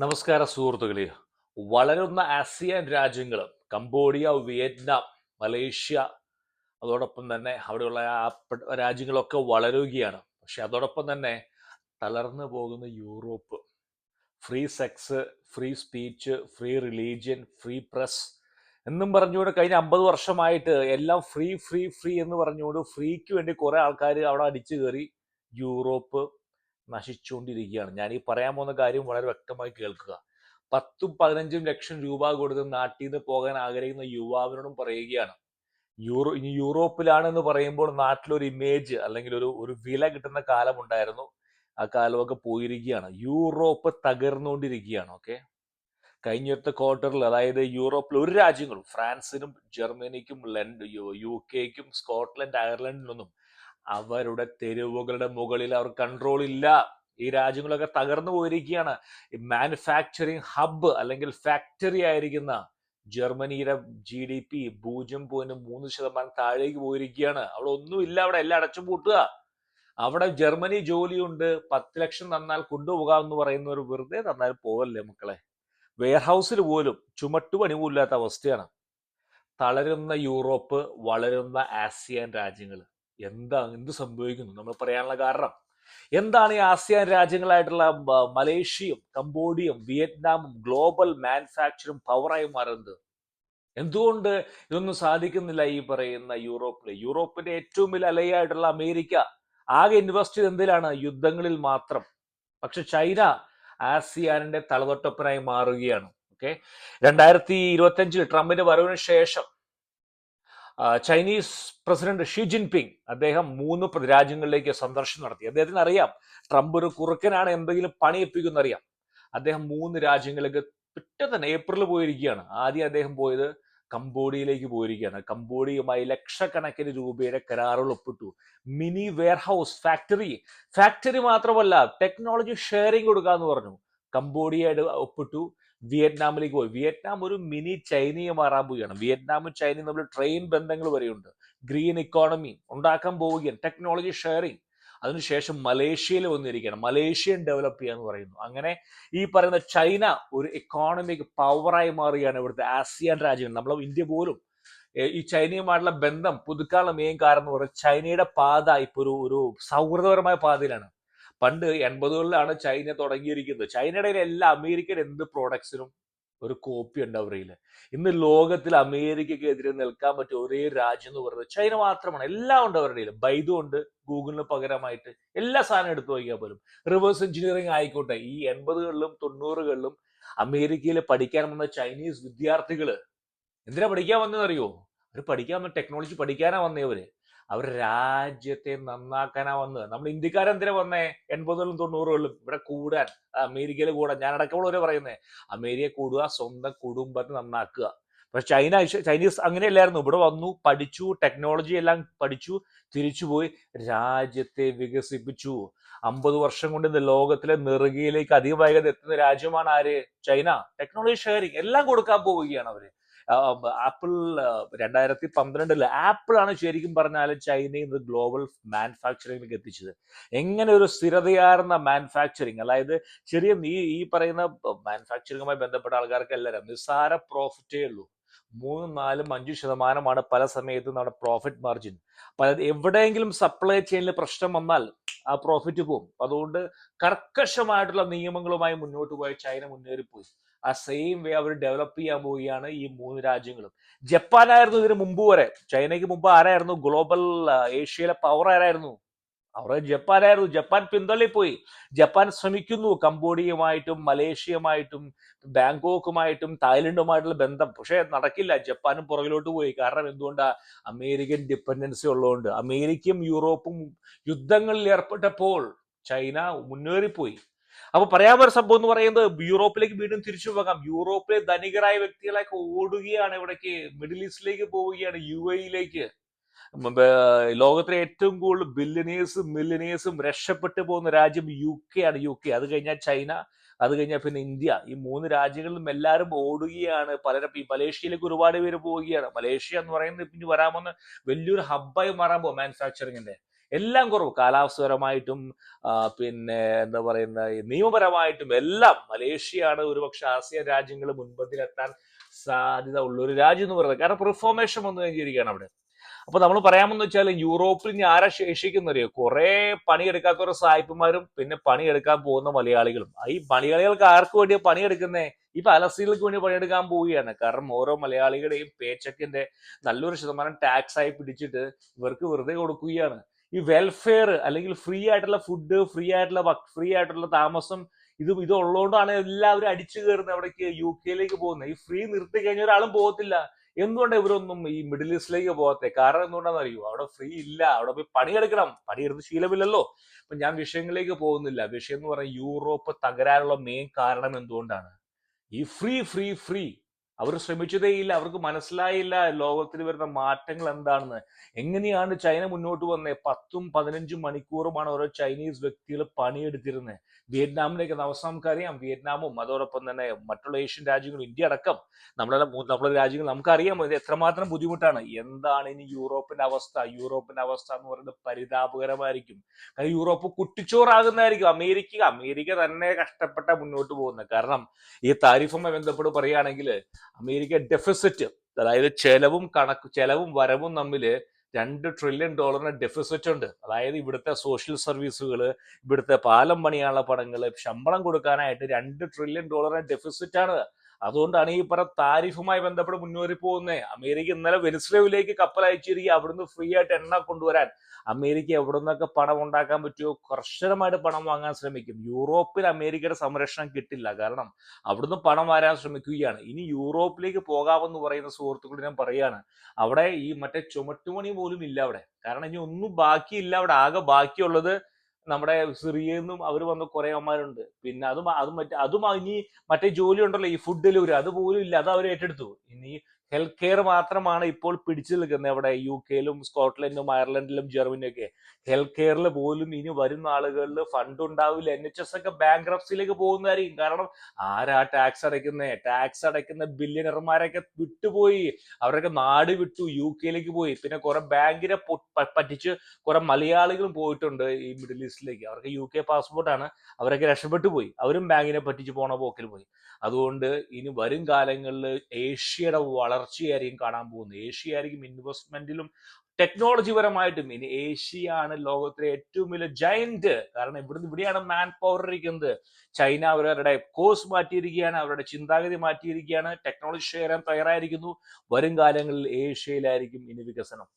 നമസ്കാര സുഹൃത്തുക്കളെ. വളരുന്ന ആസിയാൻ രാജ്യങ്ങൾ കംബോഡിയ വിയറ്റ്നാം മലേഷ്യ അതോടൊപ്പം തന്നെ അവിടെയുള്ള രാജ്യങ്ങളൊക്കെ വളരുകയാണ്. പക്ഷെ അതോടൊപ്പം തന്നെ തളർന്നു പോകുന്ന Europe. Free sex free speech free religion free press എന്നും പറഞ്ഞുകൊണ്ട് കഴിഞ്ഞ അമ്പത് വർഷമായിട്ട് എല്ലാം ഫ്രീ ഫ്രീ ഫ്രീ എന്ന് പറഞ്ഞുകൊണ്ട് ഫ്രീക്ക് വേണ്ടി കുറേ ആൾക്കാർ അവിടെ അടിച്ചു കയറി യൂറോപ്പ് നശിച്ചുകൊണ്ടിരിക്കുകയാണ്. ഞാൻ ഈ പറയാൻ പോകുന്ന കാര്യം വളരെ വ്യക്തമായി കേൾക്കുക. പത്തും പതിനഞ്ചും ലക്ഷം രൂപ കൊടുത്ത് നാട്ടിൽ നിന്ന് പോകാൻ ആഗ്രഹിക്കുന്ന യുവാവിനോടും പറയുകയാണ്. യൂറോ ഇനി യൂറോപ്പിലാണെന്ന് പറയുമ്പോൾ നാട്ടിലൊരു ഇമേജ് അല്ലെങ്കിൽ ഒരു ഒരു വില കിട്ടുന്ന കാലം ഉണ്ടായിരുന്നു ആ കാലമൊക്കെ പോയിരിക്കുകയാണ്. യൂറോപ്പ് തകർന്നുകൊണ്ടിരിക്കുകയാണ് ഓക്കെ കഴിഞ്ഞത്തെ ക്വാർട്ടറിൽ അതായത് യൂറോപ്പിൽ ഒരു രാജ്യങ്ങളും ഫ്രാൻസിനും ജർമ്മനിക്കും ലണ്ട് യു- കെക്കും സ്കോട്ട്ലൻഡ് അയർലൻഡിനൊന്നും അവരുടെ തെരുവുകളുടെ മുകളിൽ അവർ കൺട്രോൾ ഇല്ല. ഈ രാജ്യങ്ങളൊക്കെ തകർന്നു പോയിരിക്കുകയാണ്. മാനുഫാക്ചറിങ് ഹബ്ബ് അല്ലെങ്കിൽ ഫാക്ടറി ആയിരിക്കുന്ന ജർമ്മനിയുടെ ജി ഡി പി പൂജ്യം പോയിന്റ് മൂന്ന് ശതമാനം താഴേക്ക് പോയിരിക്കുകയാണ്. അവിടെ ഒന്നുമില്ല. അവിടെ എല്ലാം അടച്ചു പൂട്ടുക. അവിടെ ജർമ്മനി ജോലിയുണ്ട്. പത്ത് ലക്ഷം തന്നാൽ കൊണ്ടുപോകാം എന്ന് പറയുന്നവർ വെറുതെ തന്നാൽ പോവല്ലേ മക്കളെ? വെയർഹൗസിൽ പോലും ചുമട്ടുപണി പോലും ഇല്ലാത്ത അവസ്ഥയാണ്. തളരുന്ന യൂറോപ്പ് വളരുന്ന ആസിയാൻ രാജ്യങ്ങൾ. എന്താ എന്ത് സംഭവിക്കുന്നു? നമ്മൾ പറയാനുള്ള കാരണം? എന്താണ് ഈ ആസിയാൻ രാജ്യങ്ങളായിട്ടുള്ള മലേഷ്യയും കംബോഡിയയും വിയറ്റ്നാമും ഗ്ലോബൽ മാനുഫാക്ചറും പവറായി മാറുന്നത്? എന്തുകൊണ്ട് ഇതൊന്നും സാധിക്കുന്നില്ല ഈ പറയുന്ന യൂറോപ്പിൽ യൂറോപ്പിന്റെ ഏറ്റവും വലിയ അലയായിട്ടുള്ള അമേരിക്ക ആകെ ഇൻവെസ്റ്റ് ചെയ്ത് എന്തിലാണ്? യുദ്ധങ്ങളിൽ മാത്രം. പക്ഷെ ചൈന ആസിയാനിന്റെ തലതൊട്ടപ്പനായി മാറുകയാണ്. ഓക്കെ? രണ്ടായിരത്തി ഇരുപത്തി അഞ്ചിൽ ട്രംപിന്റെ വരവിന് ശേഷം ചൈനീസ് പ്രസിഡന്റ് ഷി ജിൻപിങ് അദ്ദേഹം മൂന്ന് രാജ്യങ്ങളിലേക്ക് സന്ദർശനം നടത്തി. അദ്ദേഹത്തിന് അറിയാം ട്രംപ് ഒരു കുറുക്കനാണ് എന്തെങ്കിലും പണിയെപ്പിക്കുന്ന അറിയാം. അദ്ദേഹം മൂന്ന് രാജ്യങ്ങളിലേക്ക് പിറ്റേ തന്നെ ഏപ്രിൽ പോയിരിക്കുകയാണ്. ആദ്യം അദ്ദേഹം പോയത് കംബോഡിയയിലേക്ക് പോയിരിക്കുകയാണ്. കംബോഡിയയുമായി ലക്ഷക്കണക്കിന് രൂപയുടെ കരാറുകൾ ഒപ്പിട്ടു. മിനി വെയർഹൗസ് ഫാക്ടറി ഫാക്ടറി മാത്രമല്ല ടെക്നോളജി ഷെയറിംഗ് കൊടുക്കാന്ന് പറഞ്ഞു. കംബോഡിയയുടെ ഒപ്പിട്ടു. വിയറ്റ്നാമിലേക്ക് പോയി. വിയറ്റ്നാം ഒരു മിനി ചൈനയെ മാറാൻ പോവുകയാണ്. വിയറ്റ്നാമും ചൈനയും തമ്മിൽ ട്രെയിൻ ബന്ധങ്ങൾ വരെയുണ്ട്. ഗ്രീൻ ഇക്കോണമി ഉണ്ടാക്കാൻ പോവുകയാണ്. Technology sharing. അതിനുശേഷം മലേഷ്യയിൽ വന്നിരിക്കുകയാണ്. മലേഷ്യൻ ഡെവലപ്പ് ചെയ്യാന്ന് പറയുന്നു. അങ്ങനെ ഈ പറയുന്ന ചൈന ഒരു എക്കോണമിക് പവറായി മാറുകയാണ് ഇവിടുത്തെ ആസിയാൻ രാജ്യങ്ങൾ. നമ്മളെ ഇന്ത്യ പോലും ഈ ചൈനയുമായിട്ടുള്ള ബന്ധം പുതുക്കാനുള്ള മെയിൻ കാരണം എന്ന് പറയുന്നത് ചൈനയുടെ പാത ഇപ്പൊ ഒരു ഒരു സൗഹൃദപരമായ പാതയിലാണ്. പണ്ട് എൺപതുകളിലാണ് ചൈന തുടങ്ങിയിരിക്കുന്നത്. ചൈനയുടെ എല്ലാ അമേരിക്കൻ എന്ത് പ്രോഡക്ട്സിനും ഒരു കോപ്പി ഉണ്ട് അവരിൽ ഇന്ന് ലോകത്തിൽ അമേരിക്കയ്ക്ക് എതിരെ നിൽക്കാൻ പറ്റിയ ഒരേ രാജ്യം എന്ന് പറയുന്നത് ചൈന മാത്രമാണ്. എല്ലാം ഉണ്ട് അവരുടെ കയ്യിൽ ബൈദു ഉണ്ട് ഗൂഗിളിന് പകരമായിട്ട്. എല്ലാ സാധനവും എടുത്തു നോക്കിയാൽ പോലും റിവേഴ്സ് എഞ്ചിനീയറിംഗ് ആയിക്കോട്ടെ. ഈ എൺപതുകളിലും തൊണ്ണൂറുകളിലും അമേരിക്കയിൽ പഠിക്കാൻ വന്ന ചൈനീസ് വിദ്യാർത്ഥികൾ എന്തിനാ പഠിക്കാൻ വന്നതെന്നറിയോ? അവർ പഠിക്കാൻ ടെക്നോളജി പഠിക്കാനാ വന്നവര് അവർ രാജ്യത്തെ നന്നാക്കാനാ വന്നത്. നമ്മൾ ഇന്ത്യക്കാരെന്തിനാ വന്നേ? എൺപതുകളിലും തൊണ്ണൂറുകളിലും ഇവിടെ കൂടാൻ അമേരിക്കയിൽ കൂടാൻ. ഞാൻ അടക്കമുള്ളവരെ പറയുന്നേ അമേരിക്ക കൂടുക സ്വന്തം കുടുംബത്തെ നന്നാക്കുക. പക്ഷെ ചൈന ചൈനീസ് അങ്ങനെയല്ലായിരുന്നു. ഇവിടെ വന്നു പഠിച്ചു ടെക്നോളജി എല്ലാം പഠിച്ചു തിരിച്ചുപോയി രാജ്യത്തെ വികസിപ്പിച്ചു. അമ്പത് വർഷം കൊണ്ട് ഇന്ന് ലോകത്തിലെ നെറുകയിലേക്ക് അധികം വേഗത എത്തുന്ന രാജ്യമാണ് ആര്? ചൈന. ടെക്നോളജി ഷെയറിങ് എല്ലാം കൊടുക്കാൻ പോവുകയാണ് അവർ. ആപ്പിൾ രണ്ടായിരത്തി പന്ത്രണ്ടിൽ ആപ്പിൾ ആണ് ശരിക്കും പറഞ്ഞാൽ ചൈനയിൽ നിന്ന് ഗ്ലോബൽ മാനുഫാക്ചറിംഗിലേക്ക് എത്തിച്ചത്. എങ്ങനെ ഒരു സ്ഥിരതയാർന്ന മാനുഫാക്ചറിങ് അതായത് ചെറിയ ഈ ഈ പറയുന്ന മാനുഫാക്ചറിങ്ങുമായി ബന്ധപ്പെട്ട ആൾക്കാർക്ക് എല്ലാവരും നിസ്സാര പ്രോഫിറ്റേ ഉള്ളൂ. മൂന്നും നാലും അഞ്ചും ശതമാനമാണ് പല സമയത്തും നമ്മുടെ പ്രോഫിറ്റ് മാർജിൻ. പല എവിടെയെങ്കിലും സപ്ലൈ ചെയിനിൽ പ്രശ്നം വന്നാൽ ആ പ്രോഫിറ്റ് പോകും അതുകൊണ്ട് കർക്കശമായിട്ടുള്ള നിയമങ്ങളുമായി മുന്നോട്ട് പോയ ചൈന മുന്നേറിപ്പോയി. ആ സെയിം വേ അവർ ഡെവലപ്പ് ചെയ്യാൻ പോവുകയാണ് ഈ മൂന്ന് രാജ്യങ്ങളും. ജപ്പാനായിരുന്നു ഇതിന് മുമ്പ് വരെ. ചൈനയ്ക്ക് മുമ്പ് ആരായിരുന്നു? ഗ്ലോബൽ ഏഷ്യയിലെ പവർ ആരായിരുന്നു? അവർ ജപ്പാനായിരുന്നു. ജപ്പാൻ പിന്തള്ളിപ്പോയി ജപ്പാൻ ശ്രമിക്കുന്നു. കംബോഡിയയുമായിട്ടും മലേഷ്യയുമായിട്ടും ബാങ്കോക്കുമായിട്ടും തായ്ലൻഡുമായിട്ടുള്ള ബന്ധം. പക്ഷേ നടക്കില്ല. ജപ്പാനും പുറകിലോട്ട് പോയി. കാരണം എന്തുകൊണ്ടാ? അമേരിക്കൻ ഡിപ്പെൻഡൻസി ഉള്ളതുകൊണ്ട്. അമേരിക്കയും യൂറോപ്പും യുദ്ധങ്ങളിൽ ഏർപ്പെട്ടപ്പോൾ ചൈന മുന്നേറിപ്പോയി. അപ്പൊ പറയാൻ സംഭവം എന്ന് പറയുന്നത് യൂറോപ്പിലേക്ക് വീണ്ടും തിരിച്ചു പോകാം. യൂറോപ്പിലെ ധനികരായ വ്യക്തികളൊക്കെ ഓടുകയാണ് ഇവിടേക്ക്. മിഡിൽ ഈസ്റ്റിലേക്ക് പോവുകയാണ്. യു എയിലേക്ക് ലോകത്തിലെ ഏറ്റവും കൂടുതൽ ബില്യനേഴ്സും മില്യനേഴ്സും രക്ഷപ്പെട്ടു പോകുന്ന രാജ്യം യു കെ ആണ് യു കെ. അത് കഴിഞ്ഞാൽ ചൈന അത് കഴിഞ്ഞാൽ പിന്നെ ഇന്ത്യ. ഈ മൂന്ന് രാജ്യങ്ങളിലും എല്ലാവരും ഓടുകയാണ്. പലരും ഈ മലേഷ്യയിലേക്ക് ഒരുപാട് പേര് പോവുകയാണ്. മലേഷ്യ എന്ന് പറയുന്നത് പിന്നെ വരാമെന്ന് വലിയൊരു ഹബ്ബായി മാറാൻ പോകും മാനുഫാക്ചറിങ്ങിന്റെ എല്ലാം കുറവ്. കാലാവസ്ഥപരമായിട്ടും പിന്നെ എന്താ പറയുന്ന നിയമപരമായിട്ടും എല്ലാം മലേഷ്യയാണ് ഒരുപക്ഷെ ആസിയൻ രാജ്യങ്ങൾ മുൻപന്തിയിലെത്താൻ സാധ്യത ഉള്ള ഒരു രാജ്യം എന്ന് പറയുന്നത്. കാരണം പെർഫോമേഷൻ വന്നു കഴിഞ്ഞിരിക്കുകയാണ് അവിടെ. അപ്പൊ നമ്മൾ പറയാമെന്ന് വെച്ചാൽ യൂറോപ്പിൽ ഇനി ആരാ ശേഷിക്കുന്നറിയോ കുറെ പണിയെടുക്കാത്ത കുറെ സായിപ്പന്മാരും പിന്നെ പണിയെടുക്കാൻ പോകുന്ന മലയാളികളും. ഈ മലയാളികൾക്ക് ആർക്ക് വേണ്ടിയാ പണിയെടുക്കുന്നേ? ഈ പലസ്തീനിലേക്ക് വേണ്ടി പണിയെടുക്കാൻ പോവുകയാണ്. കാരണം ഓരോ മലയാളികളുടെയും പേച്ചക്കിന്റെ നല്ലൊരു ശതമാനം ടാക്സ് ആയി പിടിച്ചിട്ട് ഇവർക്ക് വെറുതെ കൊടുക്കുകയാണ്. ഈ വെൽഫെയർ അല്ലെങ്കിൽ ഫ്രീ ആയിട്ടുള്ള ഫുഡ് ഫ്രീ ആയിട്ടുള്ള ഫ്രീ ആയിട്ടുള്ള താമസം ഇത് ഇത് ഉള്ളതുകൊണ്ടാണ് എല്ലാവരും അടിച്ചു കയറുന്നത് അവിടേക്ക് യു കെയിലേക്ക് പോകുന്നത്. ഈ ഫ്രീ നിർത്തി കഴിഞ്ഞ ഒരാളും പോകത്തില്ല. എന്തുകൊണ്ട് ഇവരൊന്നും ഈ മിഡിൽ ഈസ്റ്റിലേക്ക് പോകത്തെ? കാരണം എന്തുകൊണ്ടാണെന്ന് അറിയോ അവിടെ ഫ്രീ ഇല്ല. അവിടെ പോയി പണിയെടുക്കണം. പണിയെടുത്ത് ശീലമില്ലല്ലോ. അപ്പൊ ഞാൻ വിഷയങ്ങളിലേക്ക് പോകുന്നില്ല. വിഷയം എന്ന് പറഞ്ഞാൽ യൂറോപ്പ് തകരാനുള്ള മെയിൻ കാരണം എന്തുകൊണ്ടാണ്? ഈ ഫ്രീ ഫ്രീ ഫ്രീ അവർ ശ്രമിച്ചതേയില്ല അവർക്ക് മനസ്സിലായില്ല ലോകത്തിൽ വരുന്ന മാറ്റങ്ങൾ എന്താണെന്ന്. എങ്ങനെയാണ് ചൈന മുന്നോട്ട് വന്നത് പത്തും പതിനഞ്ചും മണിക്കൂറുമാണ് ഓരോ ചൈനീസ് വ്യക്തികൾ പണിയെടുത്തിരുന്നത് വിയറ്റ്നാമിലേക്ക് അവസാനം നമുക്കറിയാം വിയറ്റ്നാമും അതോടൊപ്പം തന്നെ മറ്റുള്ള ഏഷ്യൻ രാജ്യങ്ങളും ഇന്ത്യ അടക്കം നമ്മളെ നമ്മുടെ രാജ്യങ്ങൾ നമുക്കറിയാം. ഇത് എത്രമാത്രം ബുദ്ധിമുട്ടാണ്. എന്താണ് ഇനി യൂറോപ്പിന്റെ അവസ്ഥ? യൂറോപ്പിന്റെ അവസ്ഥ എന്ന് പറയുന്നത് പരിതാപകരമായിരിക്കും. കാരണം യൂറോപ്പ് കുട്ടിച്ചോറാകുന്നതായിരിക്കും. അമേരിക്ക അമേരിക്ക തന്നെ കഷ്ടപ്പെട്ട മുന്നോട്ട് പോകുന്നത്. കാരണം ഈ താരിഫുമായി ബന്ധപ്പെട്ട് പറയുകയാണെങ്കിൽ അമേരിക്ക ഡെഫിസിറ്റ് അതായത് ചെലവും കണക്ക് ചെലവും വരവും തമ്മിൽ രണ്ട് ട്രില്യൺ ഡോളറിന് ഡെഫിസിറ്റ് ഉണ്ട്. അതായത് ഇവിടുത്തെ സോഷ്യൽ സർവീസുകൾ ഇവിടുത്തെ പാലം പണിയാനുള്ള പടങ്ങൾ ശമ്പളം കൊടുക്കാനായിട്ട് രണ്ട് ട്രില്യൺ ഡോളറിന് ഡെഫിസിറ്റ് ആണ്. അതുകൊണ്ടാണ് ഈ പറ താരിഫുമായി ബന്ധപ്പെട്ട് മുന്നേറി പോകുന്നത് അമേരിക്ക ഇന്നലെ വെനിസ്ലേവിലേക്ക് കപ്പൽ അയച്ചിരിക്കുക അവിടുന്ന് ഫ്രീ ആയിട്ട് എണ്ണ കൊണ്ടുവരാൻ. അമേരിക്ക എവിടെ നിന്നൊക്കെ പണം ഉണ്ടാക്കാൻ പറ്റുമോ? കർശനമായിട്ട് പണം വാങ്ങാൻ ശ്രമിക്കും. യൂറോപ്പിൽ അമേരിക്കയുടെ സംരക്ഷണം കിട്ടില്ല. കാരണം അവിടുന്ന് പണം വരാൻ ശ്രമിക്കുകയാണ്. ഇനി യൂറോപ്പിലേക്ക് പോകാമെന്ന് പറയുന്ന സുഹൃത്തുക്കളോട് ഞാൻ പറയുകയാണ്. അവിടെ ഈ മറ്റേ ചുമട്ടുമണി പോലും ഇല്ല അവിടെ. കാരണം ഇനി ഒന്നും ബാക്കിയില്ല. അവിടെ ആകെ ബാക്കിയുള്ളത് നമ്മുടെ സിറിയയിൽ നിന്നും അവർ വന്ന കുറെ അമ്മമാരുണ്ട് പിന്നെ അതും അതും മറ്റേ അതും ഇനി മറ്റേ ജോലി ഉണ്ടല്ലോ ഈ ഫുഡ് ഡെലിവറി അതുപോലും ഇല്ല അത് അവർ ഏറ്റെടുത്തു. ഇനി ഹെൽത്ത് കെയർ മാത്രമാണ് ഇപ്പോൾ പിടിച്ചു നിൽക്കുന്നത്. അവിടെ യു കെയിലും സ്കോട്ട്ലൻഡും അയർലൻഡിലും ജർമ്മനിയും ഒക്കെ. ഹെൽത്ത് കെയറിൽ പോലും ഇനി വരുന്ന ആളുകളിൽ ഫണ്ട് ഉണ്ടാവില്ല. എൻ എച്ച് എസ് ഒക്കെ ബാങ്ക്രപ്സിയിലേക്ക് പോകുന്നതായിരിക്കും. കാരണം ആരാ ടാക്സ് അടയ്ക്കുന്നത് ടാക്സ് അടയ്ക്കുന്ന ബില്യണർമാരൊക്കെ വിട്ടുപോയി. അവരൊക്കെ നാട് വിട്ടു യു കെയിലേക്ക് പോയി. പിന്നെ കുറെ ബാങ്കിനെ പറ്റിച്ച് കുറെ മലയാളികളും പോയിട്ടുണ്ട് ഈ മിഡിൽ ഈസ്റ്റിലേക്ക് അവർക്ക് യു കെ പാസ്പോർട്ടാണ് അവരൊക്കെ രക്ഷപ്പെട്ടു പോയി. അവരും ബാങ്കിനെ പറ്റിച്ച് പോണ പോക്കിൽ പോയി. അതുകൊണ്ട് ഇനി വരും കാലങ്ങളിൽ ഏഷ്യയുടെ വളർച്ചയായിരിക്കും കാണാൻ പോകുന്നത്. ഏഷ്യ ആയിരിക്കും ഇൻവെസ്റ്റ്മെന്റിലും ടെക്നോളജി പരമായിട്ടും ഇനി ആണ് ലോകത്തിലെ ഏറ്റവും വലിയ ജയന്റ് കാരണം ഇവിടുന്ന് ഇവിടെയാണ് മാൻ പവർ ഇരിക്കുന്നത്. ചൈന അവരവരുടെ കോഴ്സ് മാറ്റിയിരിക്കുകയാണ് അവരുടെ ചിന്താഗതി മാറ്റിയിരിക്കുകയാണ് ടെക്നോളജി ഷെയർ ചെയ്യാൻ തയ്യാറായിരിക്കുന്നു. വരും കാലങ്ങളിൽ ഏഷ്യയിലായിരിക്കും ഇനി വികസനം.